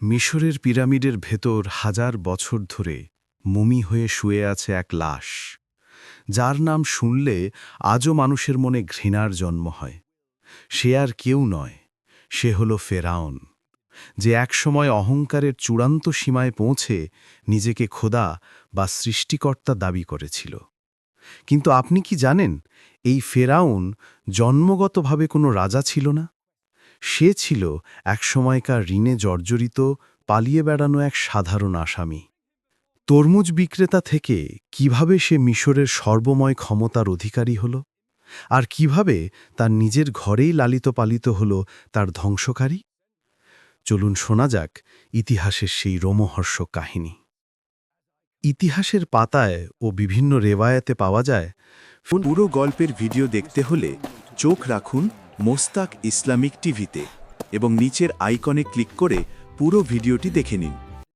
মিশরের পিরামিডের ভেতর হাজার বছর ধরে মুমি হয়ে শুয়ে আছে এক লাশ, যার নাম শুনলে আজও মানুষের মনে ঘৃণার জন্ম হয়। সে আর কেউ নয়, সে হল ফেরাউন, যে একসময় অহংকারের চূড়ান্ত সীমায় পৌঁছে নিজেকে খোদা বা সৃষ্টিকর্তা দাবি করেছিল। কিন্তু আপনি কি জানেন, এই ফেরাউন জন্মগতভাবে কোনো রাজা ছিল না? সে ছিল একসময়কার ঋণে জর্জরিত, পালিয়ে বেড়ানো এক সাধারণ আসামি। তরমুজ বিক্রেতা থেকে কীভাবে সে মিশরের সর্বময় ক্ষমতার অধিকারী হল? আর কীভাবে তার নিজের ঘরেই লালিত পালিত হল তার ধ্বংসকারী? চলুন শোনা যাক ইতিহাসের সেই রোমহর্ষক কাহিনী। ইতিহাসের পাতায় ও বিভিন্ন রেওয়ায়াতে পাওয়া যায়, পুরো গল্পের ভিডিও দেখতে হলে চোখ রাখুন মোস্তাক ইসলামিক টিভিতে এবং নিচের আইকনে ক্লিক করে পুরো ভিডিওটি দেখে নিন।